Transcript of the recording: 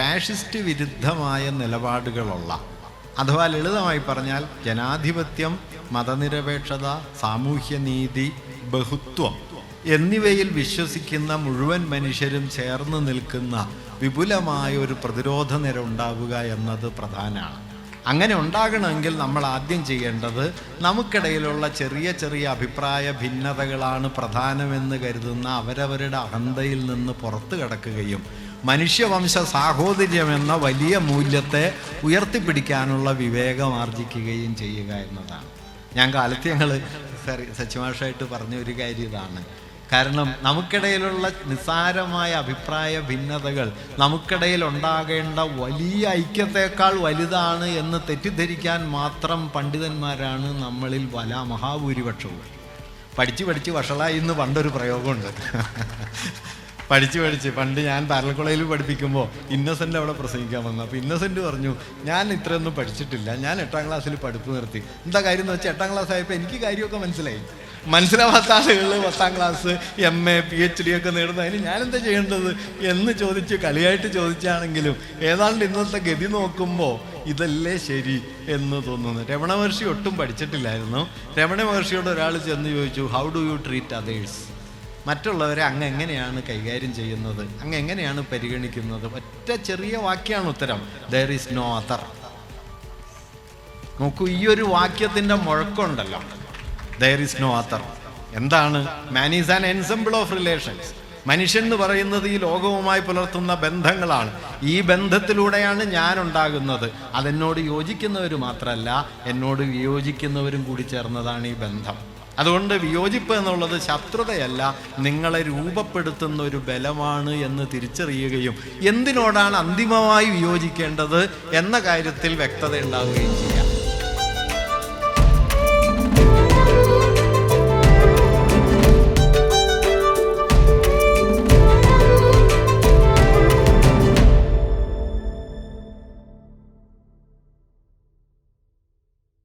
Fascist വിരുദ്ധമായ നിലപാടുകളുള്ള അഥവാ ലളിതമായി പറഞ്ഞാൽ ജനാധിപത്യം മതനിരപേക്ഷത സാമൂഹ്യനീതി ബഹുത്വം എന്നിവയിൽ വിശ്വസിക്കുന്ന മുഴുവൻ മനുഷ്യരും ചേർന്ന് നിൽക്കുന്ന വിപുലമായ ഒരു പ്രതിരോധ നിര ഉണ്ടാവുക എന്നത് പ്രധാനമാണ്. അങ്ങനെ ഉണ്ടാകണമെങ്കിൽ നമ്മൾ ആദ്യം ചെയ്യേണ്ടത് നമുക്കിടയിലുള്ള ചെറിയ ചെറിയ അഭിപ്രായ ഭിന്നതകളാണ് പ്രധാനമെന്ന് കരുതുന്ന അവരവരുടെ അഹന്തയിൽ നിന്ന് പുറത്തു കടക്കുകയും മനുഷ്യവംശ സാഹോദര്യമെന്ന വലിയ മൂല്യത്തെ ഉയർത്തിപ്പിടിക്കാനുള്ള വിവേകം ആർജിക്കുകയും ചെയ്യുക എന്നതാണ്. ഞാൻ കാലത്ത് ഞങ്ങൾ സച്ചിമാഷായിട്ട് പറഞ്ഞ ഒരു കാര്യം ഇതാണ്. കാരണം നമുക്കിടയിലുള്ള നിസ്സാരമായ അഭിപ്രായ ഭിന്നതകൾ നമുക്കിടയിൽ ഉണ്ടാകേണ്ട വലിയ ഐക്യത്തെക്കാൾ വലുതാണ് എന്ന് തെറ്റിദ്ധരിക്കാൻ മാത്രം പണ്ഡിതന്മാരാണ് നമ്മളിൽ വല മഹാഭൂരിപക്ഷവും പഠിച്ച് പഠിച്ച് വഷളായി എന്ന് പണ്ടൊരു പ്രയോഗമുണ്ട്. പഠിച്ച് പഠിച്ച്. പണ്ട് ഞാൻ പാരൽ കോളേജിൽ പഠിപ്പിക്കുമ്പോൾ ഇന്നസെന്റ് അവിടെ പ്രസംഗിക്കാൻ വന്നു. അപ്പോൾ ഇന്നസെന്റ് പറഞ്ഞു ഞാൻ ഇത്രയൊന്നും പഠിച്ചിട്ടില്ല. ഞാൻ എട്ടാം ക്ലാസ്സിൽ പഠിപ്പ് നിർത്തി. എന്താ കാര്യം എന്ന് വെച്ചാൽ എട്ടാം ക്ലാസ് ആയപ്പോൾ എനിക്ക് കാര്യമൊക്കെ മനസ്സിലായി. മനസ്സിലാവാത്ത ആളുകൾ പത്താം class M A P H D ഒക്കെ നേടുന്നതിന് ഞാനെന്താ ചെയ്യേണ്ടത്? എന്ന് ചോദിച്ച് കളിയായിട്ട് ചോദിച്ചാണെങ്കിലും ഏതാണ്ട് ഇന്നത്തെ ഗതി നോക്കുമ്പോൾ ഇതല്ലേ ശരി എന്ന് തോന്നുന്നു. രമണ മഹർഷി ഒട്ടും പഠിച്ചിട്ടില്ലായിരുന്നു. രമണ മഹർഷിയോട് ഒരാൾ ചെന്ന് ചോദിച്ചു how do you treat others മറ്റുള്ളവരെ അങ്ങ് എങ്ങനെയാണ് കൈകാര്യം ചെയ്യുന്നത്? അങ്ങ് എങ്ങനെയാണ് പരിഗണിക്കുന്നത്? ഒറ്റ ചെറിയ വാക്യാണ് ഉത്തരം. ദർ ഈസ് നോ അതർ നോക്കൂ ഈ ഒരു വാക്യത്തിന്റെ മുഴക്കമുണ്ടല്ലോ. ദർ ഈസ് നോ അതർ എന്താണ്? Man is an ensemble of relations മനുഷ്യൻ എന്ന് പറയുന്നത് ഈ ലോകവുമായി പുലർത്തുന്ന ബന്ധങ്ങളാണ്. ഈ ബന്ധത്തിലൂടെയാണ് ഞാൻ ഉണ്ടാകുന്നത് അതെന്നോട് യോജിക്കുന്നവർ മാത്രമല്ല എന്നോട് വിയോജിക്കുന്നവരും കൂടി ചേർന്നതാണ് ഈ ബന്ധം. അതുകൊണ്ട് വിയോജിപ്പ് എന്നുള്ളത് ശത്രുതയല്ല നിങ്ങളെ രൂപപ്പെടുത്തുന്ന ഒരു ബലമാണ് എന്ന് തിരിച്ചറിയുകയും എന്തിനോടാണ് അന്തിമമായി വിയോജിക്കേണ്ടത് എന്ന കാര്യത്തിൽ വ്യക്തത ഉണ്ടാവുകയും ചെയ്യുക